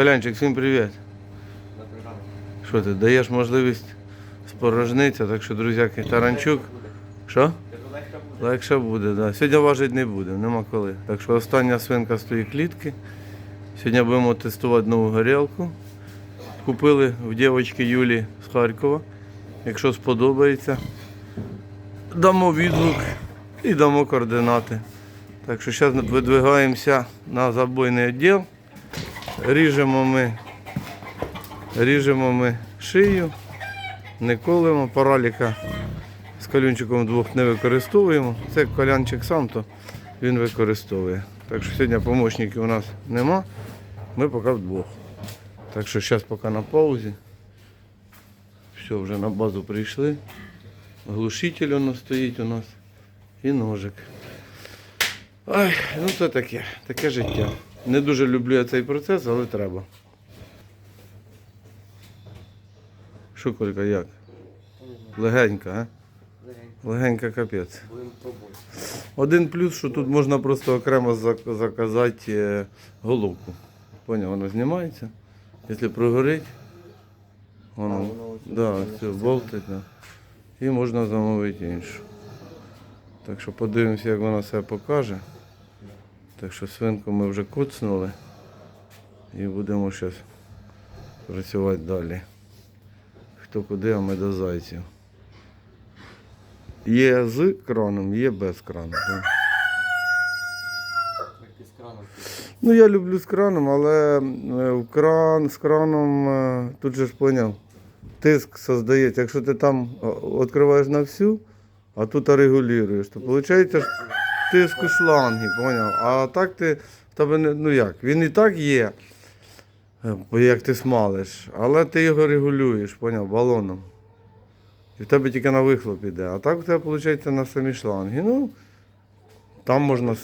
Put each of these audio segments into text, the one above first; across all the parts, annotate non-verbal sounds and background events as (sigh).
Колянчик, всім привіт. Що ти даєш можливість спорожнитися, так що, друзяки, Таранчук. Що? Легше буде, да. Сьогодні важить не буде, нема коли. Так що остання свинка з тої клітки. Сьогодні будемо тестувати нову горілку. Купили в дівчинки Юлі з Харкова. Якщо сподобається, дамо відгук і дамо координати. Так що зараз видвигаємося на забойний відділ. Ріжемо ми, ріжемо ми шию, не колемо, параліка з колюнчиком двох не використовуємо. Це колянчик сам, то він використовує. Так що сьогодні помічників у нас нема, ми поки вдвох. Так що зараз поки на паузі. Все, вже на базу прийшли. Глушитель воно стоїть у нас і ножик. Ай, ну це таке, таке життя. Не дуже люблю я цей процес, але треба. Що, Колька, як? Легенька, а? Легенька капець. Один плюс, що тут можна просто окремо заказати е, головку. Поняв, воно знімається. Якщо прогорить, воно, да, все, болтить. Да. І можна замовити іншу. Так що подивимося, як вона себе покаже. Так що свинку ми вже куцнули і будемо зараз працювати далі. Хто куди, а ми до зайців. Є з краном, є без крану. так. Ну я люблю з краном, але е, в кран з краном е, тут же ж поняв. Тиск создається. Якщо ти там е, відкриваєш на всю, а тут регулюєш, то виходить ж тиск шланги, поняв? А так ти в тебе не, ну як, він і так є, е, як ти смалиш, але ти його регулюєш, поняв, балоном. І в тебе тільки на вихлоп іде. А так у тебе виходить на самі шланги. Ну, там можна.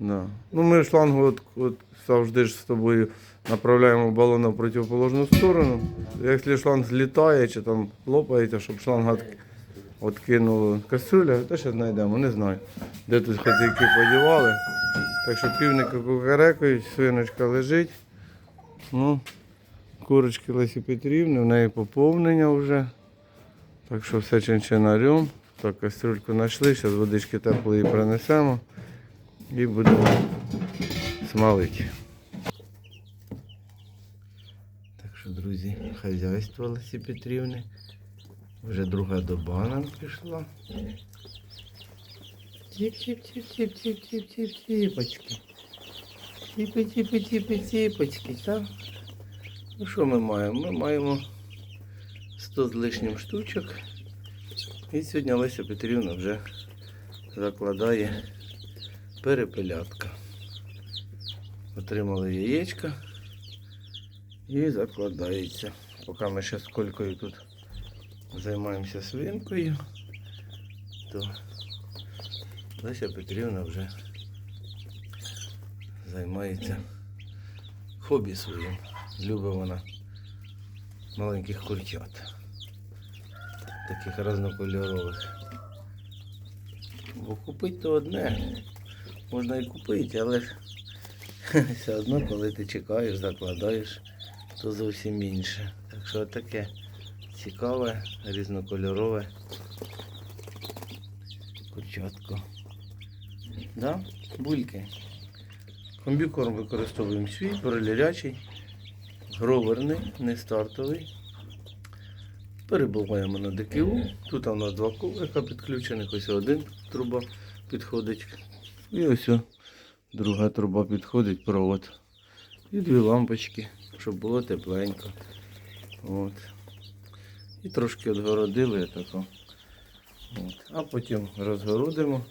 Да. Ну, ми шлангу от, от завжди ж з тобою направляємо балон на противоположну сторону. Якщо шланг злітає чи там лопається, щоб шланг от, откинуло касюля, то ще знайдемо, не знаю. Де тут хазяйки подівали. Так що півники кукарекають, свиночка лежить. Ну, курочки Лесі Петрівни, в неї поповнення вже. Так що все чинчинарем. Так, кастрюльку знайшли, зараз водички теплої принесемо і будемо смалити. Так що, друзі, хазяйство Лесі Петрівни. Вже друга доба нам пішла. Тіп-тіп-тіп-тіп-тіп-тіп-тіпочки. Тіпи-тіпи-тіпи-тіпочки, так? Ну що ми маємо? Ми маємо 100 з лишнім штучок. І сьогодні Леся Петрівна вже закладає перепелятка. Отримали яєчка і закладається. Поки ми ще з колькою тут займаємося свинкою, то Леся Петрівна вже займається хобі своїм. Любить вона маленьких курчат. Таких різнокольорових. Бо купити то одне. Можна і купити, але ж (laughs) все одно, коли ти чекаєш, закладаєш, то зовсім інше. Так що таке цікаве, різнокольорове курчатко. Да? Бульки. Комбікорм використовуємо свій, бролярячий, гроверний, не стартовий. Перебуваємо на ДКУ. Тут у нас два коврика підключених, ось один труба підходить. І ось друга труба підходить, провод. І дві лампочки, щоб було тепленько. От. І трошки відгородили тако. От. А потім розгородимо,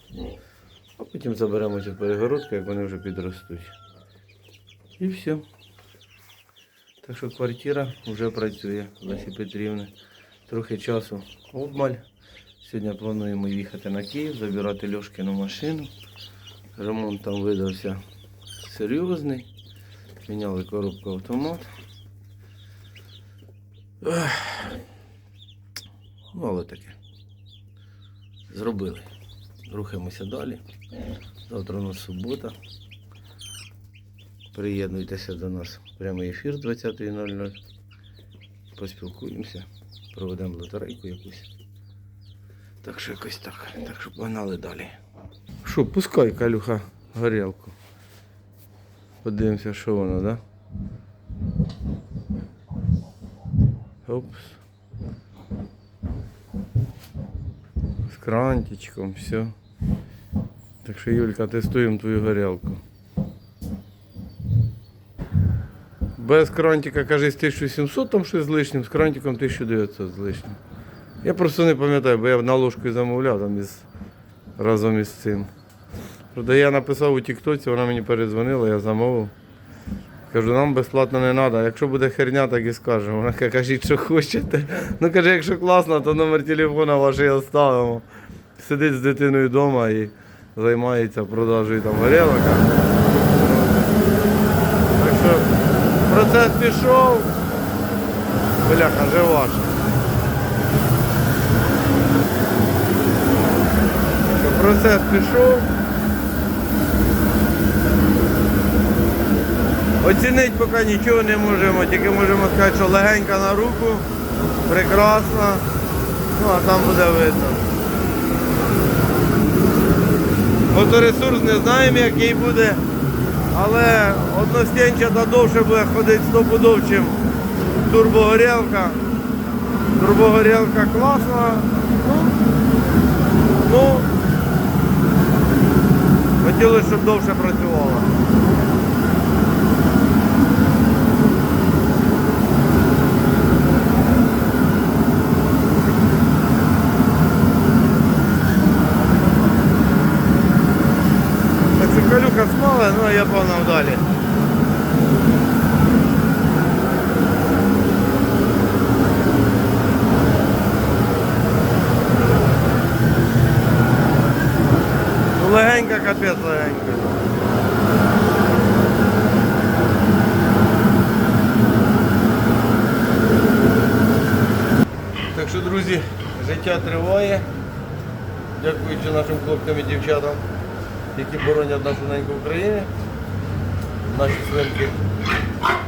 а потім заберемо цю перегородку, як вони вже підростуть. І все. Так що квартира вже працює Лесі Петрівни. Трохи часу обмаль. Сьогодні плануємо їхати на Київ, забирати Льошкину машину. Ремонт там видався серйозний. Міняли коробку автомат. Ну, але таке. Зробили. Рухаємося далі. Завтра у нас субота. Приєднуйтеся до нас. Прямий ефір 20.00. Поспілкуємося, проведемо лотерейку якусь. Так що якось так. Так що погнали далі. Що, пускай, Калюха, горілку. Подивимося, що воно, да? Опс. Крантичком, все. Так що, Юлька, тестуємо твою горілку. Без крантика, кажись, 1700 там щось з лишнім, з крантиком 1900 з лишнім. Я просто не пам'ятаю, бо я на ложку замовляв там із, разом із цим. Правда, я написав у Тіктоці, вона мені передзвонила, я замовив. Кажу, нам безплатно не треба. Якщо буде херня, так і скажемо. Вона каже, що хочете. Ну каже, якщо класно, то номер телефона ваш і оставимо. Сидить з дитиною вдома і займається продажею там горілок. Так що процес пішов. Бляха, жива ж. Що Процес пішов. Оцінити поки нічого не можемо, тільки можемо сказати, що легенька на руку, прекрасна, ну а там буде видно. Моторесурс не знаємо, який буде, але одностінчата довше буде ходити стопудов, чим турбогорілка. Турбогорілка класна. Ну, ну хотілося, щоб довше працювала. калюка смала, ну а я погнав далі. Ну легенька, капець легенька. Так що, друзі, життя триває. Дякуючи нашим хлопцям і дівчатам Які боронять нашу неньку України. Наші свинки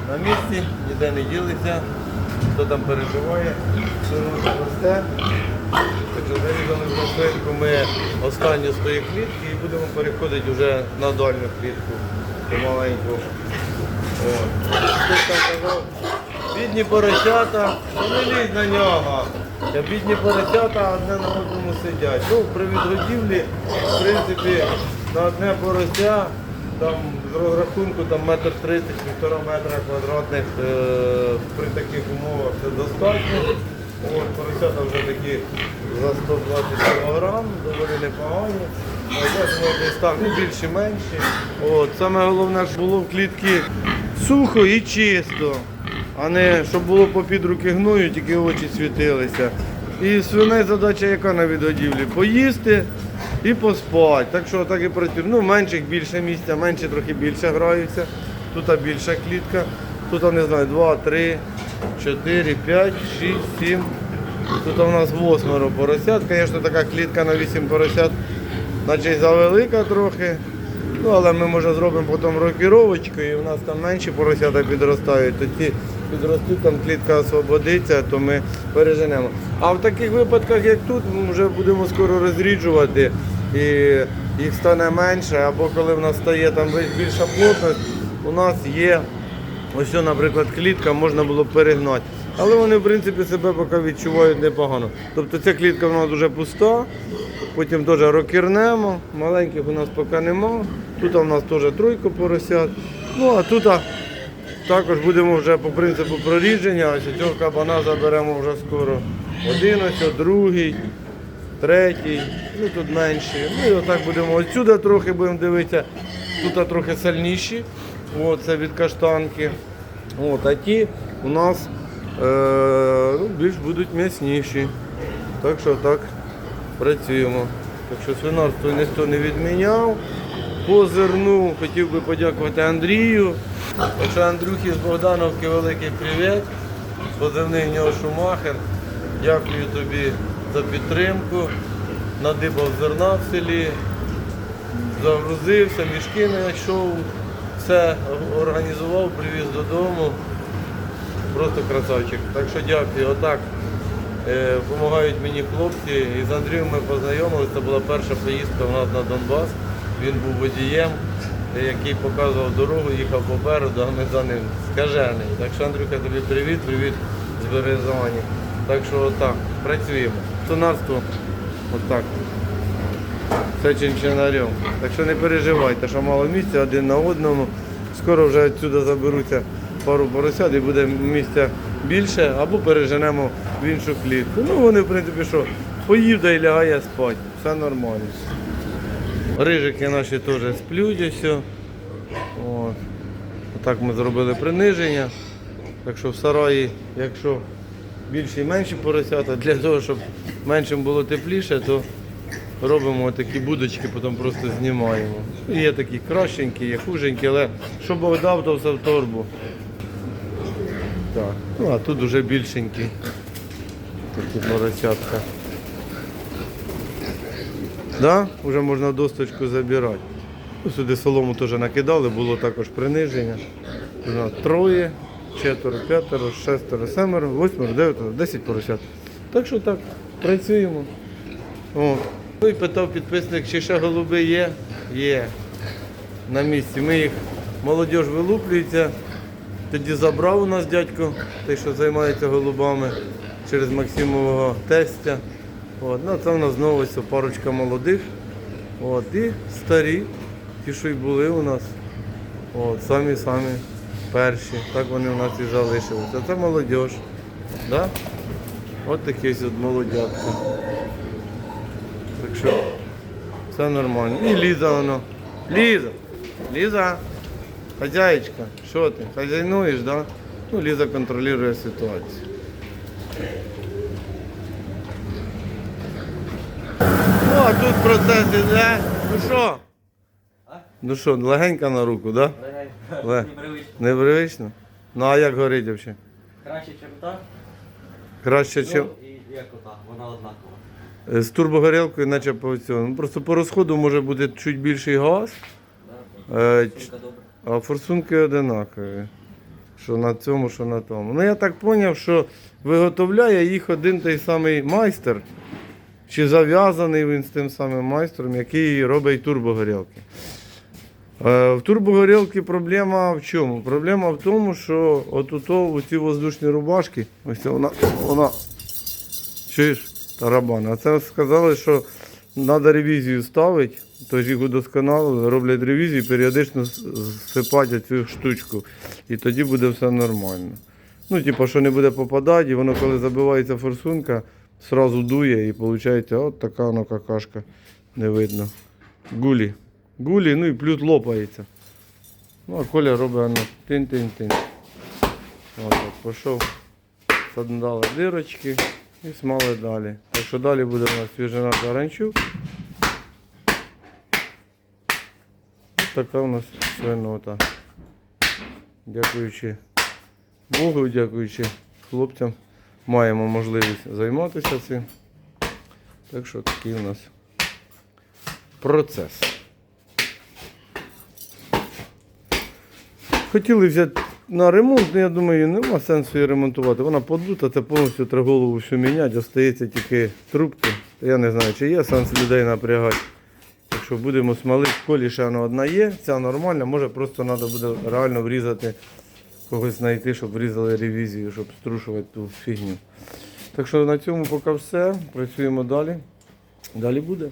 на місці, ніде не ділиться, хто там переживає, все росте. Так що зарізали вже свинку ми останню з тої клітки і будемо переходити вже на дальню клітку, помаленьку. Хтось бідні поросята, не лізь на нього. Та Бідні поросята одне на одному сидять. Ну, при відгодівлі, в принципі, на одне порося, там з розрахунку там метр тридцять, півтора метра квадратних е, при таких умовах це достатньо. От, поросята вже такі за 120 кг, доволі непогані. Десь так, ну менші. От, саме головне, щоб було в клітці сухо і чисто, а не щоб було попід руки гною, тільки очі світилися. І свиней задача яка на відгодівлі? Поїсти і поспати. Так що так і працює. Ну, менших більше місця, менші трохи більше граються. Тут більша клітка. Тут, не знаю, 2, 3, 4, 5, 6, 7. Тут у нас восьмеро поросят. Звісно, така клітка на 8 поросят, й завелика трохи. Ну, але ми може зробимо потім рокіровочку, і в нас там менші поросята підростають, то ті підростуть, там клітка освободиться, то ми переженемо. А в таких випадках, як тут, ми вже будемо скоро розріджувати і їх стане менше, або коли в нас стає там більша плотність, у нас є ось, наприклад, клітка, можна було перегнати. Але вони, в принципі, себе поки відчувають непогано. Тобто ця клітка вона дуже пуста, потім теж рокірнемо, маленьких у нас поки нема. Тут у нас теж тройка поросят. Ну а тут також будемо вже по принципу прорідження, ось цього кабана заберемо вже скоро. Один ось, другий, третій, ну тут менші. Ну отак будемо отсюди трохи будемо дивитися. Тут трохи сильніші. О, від каштанки. От, а ті у нас е, ну, більш будуть м'ясніші. Так що так працюємо. Так що свинарство ніхто не відміняв. По зерну хотів би подякувати Андрію. Так що Андрюхі з Богдановки великий привіт. Позивний нього Шумахер. Дякую тобі за підтримку. Надибав зерна в селі, загрузився, мішки знайшов. Все організував, привіз додому. Просто красавчик. Так що дякую. Отак е, допомагають мені хлопці. І з Андрієм ми познайомилися. Це була перша поїздка у нас на Донбас. Він був водієм, який показував дорогу, їхав попереду, а ми за ним скажений. Так що, Андрюха, тобі привіт, привіт з Березані. Так що отак, працюємо. Тонарство отак. Це чинчинарем. Так що не переживайте, що мало місця один на одному. Скоро вже відсюди заберуться пару поросят і буде місця більше, або переженемо в іншу клітку. Ну вони, в принципі, що, поїв да й лягає спати. Все нормально. Рижики наші теж сплють ось. От. Отак ми зробили приниження. Так що в сараї, якщо більші і менші поросята, для того, щоб меншим було тепліше, то робимо такі будочки, потім просто знімаємо. Є такі кращенькі, є хуженькі, але що Бог дав, то все в торбу. Так. Ну а тут вже більшенькі. Такі поросятка. Да? Вже можна досточку забирати. Ну, сюди солому теж накидали, було також приниження. Троє, четверо, п'ятеро, шестеро, семеро, восьмеро, дев'ятеро, десять поросят. Так що так, працюємо. О. Ну і питав підписник, чи ще голуби є? Є. На місці. Ми їх, молодь вилуплюється. Тоді забрав у нас дядько, той, що займається голубами, через Максимового тестя. От. Ну, це в нас знову ось парочка молодих. От. І старі, ті, що й були у нас. От, самі-самі перші. Так вони у нас і залишилися. Це молодь. Да? От такі от молодятки. Так що все нормально. І Ліза воно. Ліза! Ліза! Хозяєчка, що ти? Хазяйнуєш, да? Ну, Ліза контролює ситуацію. Ну, а тут процес іде. Ну що? Ну що, легенька на руку, да? Ле. Непривично. Непривично? Ну а як горить взагалі? Краще, ніж та. Краще, ніж Ну, і як ота, вона однакова. з турбогорілкою, наче по цьому. Ну, просто по розходу може бути чуть більший газ, Да? е, ч- а форсунки одинакові. Що на цьому, що на тому. Ну я так зрозумів, що виготовляє їх один той самий майстер, чи зав'язаний він з тим самим майстром, який робить турбогорілки. Е, В турбогорілки проблема в чому? Проблема в тому, що от у ці воздушні рубашки, ось вона, вона чуєш, тарабан. А це сказали, що треба ревізію ставити, тож їх удосконалили, роблять ревізію, періодично с- зсипати цю штучку. І тоді буде все нормально. Ну, типу, що не буде попадати, і воно коли забивається форсунка, сразу дує і виходить от така воно какашка. Не видно. Гулі. Гулі, ну і плюс лопається. Ну, а Коля робить воно тин-тин-тин. От, пішов, сандали дирочки і смали далі. Так що далі буде у нас свіжина таранчук. Така у нас свинота. Дякуючи Богу, дякуючи хлопцям, маємо можливість займатися цим. Так що такий у нас процес. Хотіли взяти на ремонт, але я думаю, нема сенсу її ремонтувати. Вона подута, це повністю треба всю міняти, остається тільки трубки. Я не знаю, чи є сенс людей напрягати. Якщо будемо смалити, колі ще одна є, ця нормальна, може просто треба буде реально врізати, когось знайти, щоб врізали ревізію, щоб струшувати ту фігню. Так що на цьому поки все. Працюємо далі. Далі буде.